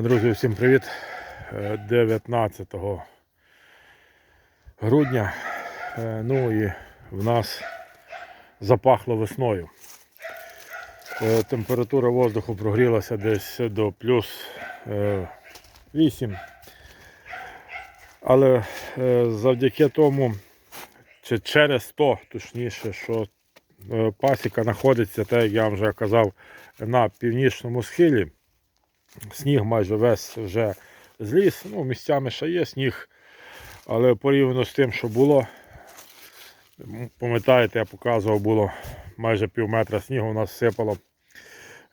Друзі, всім привіт! Е, 19 грудня. Е, Ну і в нас запахло весною. Е, Температура воздуху прогрілася десь до плюс е, 8. Але е, завдяки тому, чи через то, точніше, що е, пасіка знаходиться, так як я вже казав, на північному схилі. Сніг майже весь вже зліз. Ну, місцями ще є сніг, але порівняно з тим, що було, пам'ятаєте, я показував, було майже пів метра снігу у нас сипало.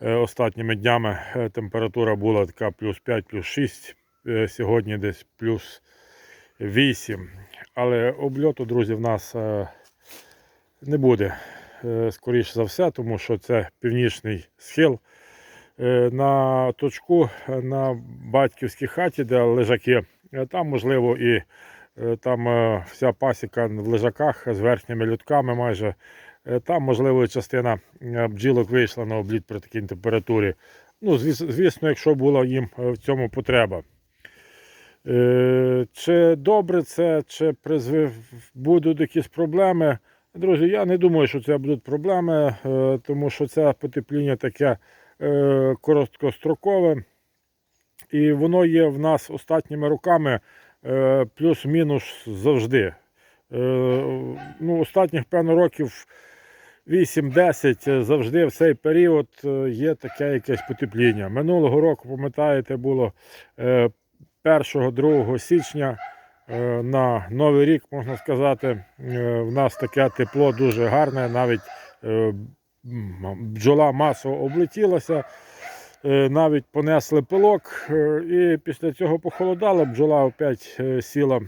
Е, Останніми днями е, температура була така плюс 5, плюс 6, е, сьогодні десь плюс 8. Але обльоту, друзі, в нас не буде, е, скоріш за все, тому що це північний схил. Е, на точку е, на батьківській хаті, де лежаки, е, там можливо і там вся пасіка в лежаках з верхніми людками майже. Там, можливо, частина бджілок вийшла на обліт при такій температурі. Ну, звісно, якщо була їм в цьому потреба. Чи добре це, чи призвив будуть якісь проблеми? Друзі, я не думаю, що це будуть проблеми, тому що це потепління таке короткострокове. І воно є в нас останніми роками е, плюс-мінус завжди. Е, ну, останніх певно років 8-10 завжди в цей період е, є таке якесь потепління. Минулого року, пам'ятаєте, було е, 1-2 січня е, на Новий рік, можна сказати, е, в нас таке тепло дуже гарне, навіть е, бджола масово облетілася, е, навіть понесли пилок, е, і після цього похолодало, бджола опять е, сіла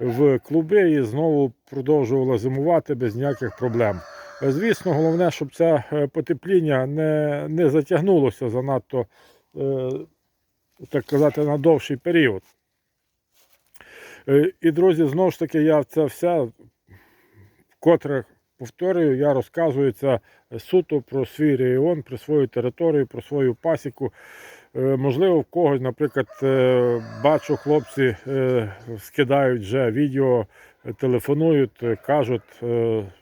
в клуби і знову продовжувала зимувати без ніяких проблем. Звісно, головне, щоб це потепління не, не затягнулося занадто, так казати, на довший період. І, друзі, знову ж таки, я це все вкотре повторюю, я розказую це суто про свій регіон, про свою територію, про свою пасіку. Е, Можливо, в когось, наприклад, е, бачу, хлопці е, скидають вже відео, телефонують, кажуть,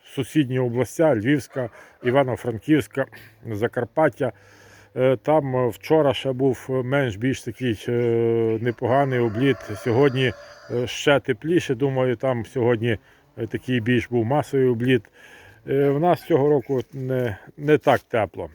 сусідні областя, Львівська, Івано-Франківська, Закарпаття. Там вчора ще був менш-більш такий непоганий обліт. Сьогодні ще тепліше. Думаю, там сьогодні такий більш був масовий обліт. Е, В нас цього року не, не так тепло.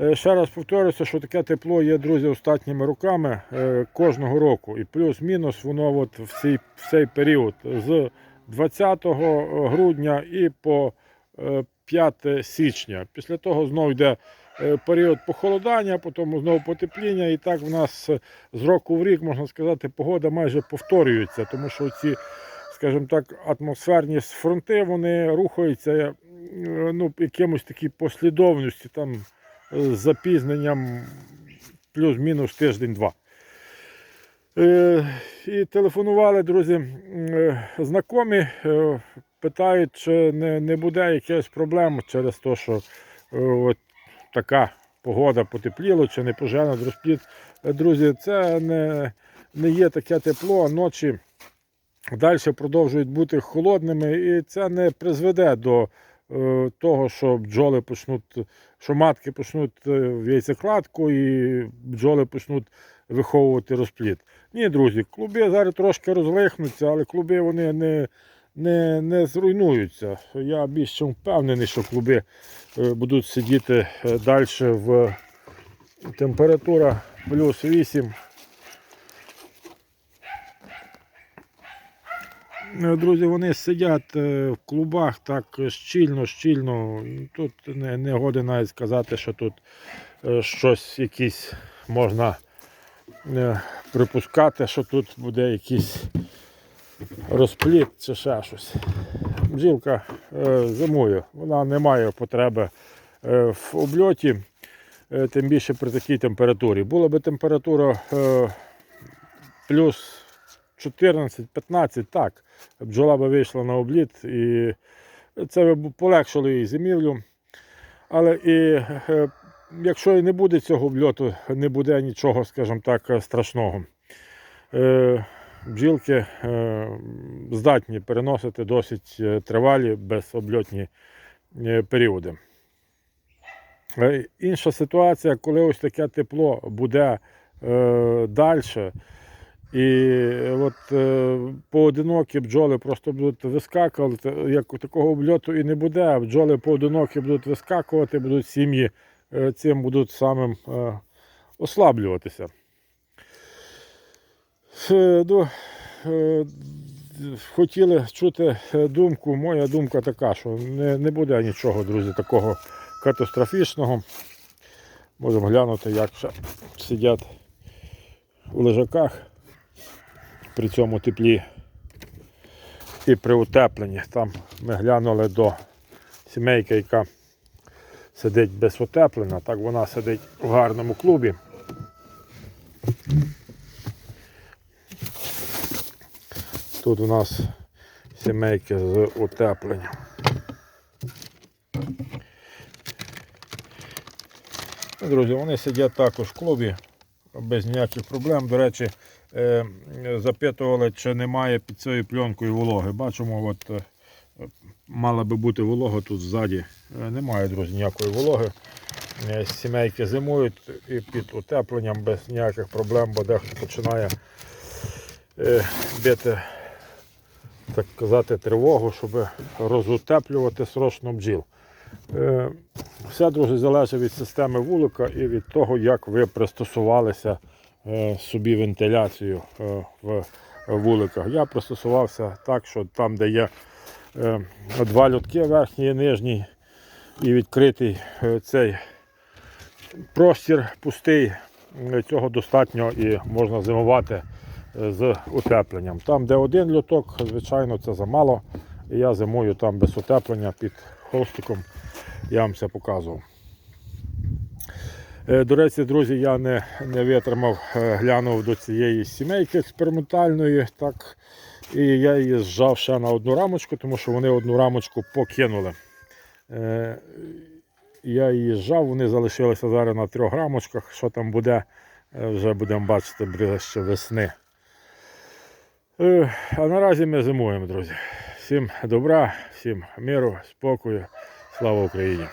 Е, Ще раз повторюся, що таке тепло є, друзі, останніми роками е, кожного року. І плюс-мінус воно от в, цей, в цей період з 20 грудня і по е, 5 січня. Після того знову йде е, період похолодання, потім знову потепління. І так в нас е, з року в рік, можна сказати, погода майже повторюється, тому що ці, скажімо так, атмосферні фронти вони рухаються е, ну, якимось такій послідовності. там з запізненням плюс-мінус тиждень-два. Е, І телефонували, друзі, е, знайомі, е, питають, чи не, не буде якихось проблем через те, що е, от така погода потепліло, чи не пожежна розпліт. Е, Друзі, це не, не є таке тепло, а ночі далі продовжують бути холодними, і це не призведе до е, того, що бджоли почнуть, що матки почнуть е, яйцекладку і бджоли почнуть виховувати розплід. Ні, друзі, клуби зараз трошки розлихнуться, але клуби вони не, не, не зруйнуються. Я більш чим впевнений, що клуби е, будуть сидіти далі в температура плюс 8. Друзі, вони сидять е, в клубах так щільно, щільно. Тут не, не годи навіть сказати, що тут е, щось якісь можна е, припускати, що тут буде якийсь розпліт чи ще щось. Бджілка е, зимує, вона не має потреби е, в обльоті, е, тим більше при такій температурі. Була би температура е, плюс 14-15, так, бджола би вийшла на обліт і це би полегшило їй зимівлю. Але і е, якщо і не буде цього обльоту, не буде нічого, скажімо так, страшного. Е, бджілки е, здатні переносити досить тривалі безобльотні періоди. Інша ситуація, коли ось таке тепло буде далі, і от е, поодинокі бджоли просто будуть вискакувати, як такого обльоту і не буде, бджоли поодинокі будуть вискакувати, будуть сім'ї е, цим будуть самим е, ослаблюватися. Е, ну, е, хотіли чути е, думку. Моя думка така, що не, не буде нічого, друзі, такого катастрофічного. Можемо глянути, як ще сидять у лежаках при цьому теплі і при утепленні. Там ми глянули до сімейки, яка сидить без утеплення. Так вона сидить в гарному клубі. Тут у нас сімейки з утепленням. Друзі, вони сидять також в клубі без ніяких проблем. До речі, е, запитували, чи немає під цією пленкою вологи. Бачимо, от, е, мала би бути волога тут ззаді. Е, Немає, друзі, ніякої вологи. Сімейки зимують і під утепленням без ніяких проблем, бо дехто починає бити, так казати, тривогу, щоб розутеплювати срочно бджіл. Все, друзі, залежить від системи вулика і від того, як ви пристосувалися е, собі вентиляцію е, в вуликах. Я пристосувався так, що там, де є е, два льотки, верхній і нижній, і відкритий цей простір пустий, цього достатньо і можна зимувати з утепленням. Там, де один льоток, звичайно, це замало. Я зимую там без утеплення під холстиком. Я вам це показував. Е, До речі, друзі, я не, не витримав, е, глянув до цієї сімейки експериментальної. Так, і я її зжав ще на одну рамочку, тому що вони одну рамочку покинули. Е, Я її зжав, вони залишилися зараз на трьох рамочках. Що там буде, вже будемо бачити ближче весни. А наразі ми зимуємо, друзі. Всім добра, всім миру, спокою. Слава Україні!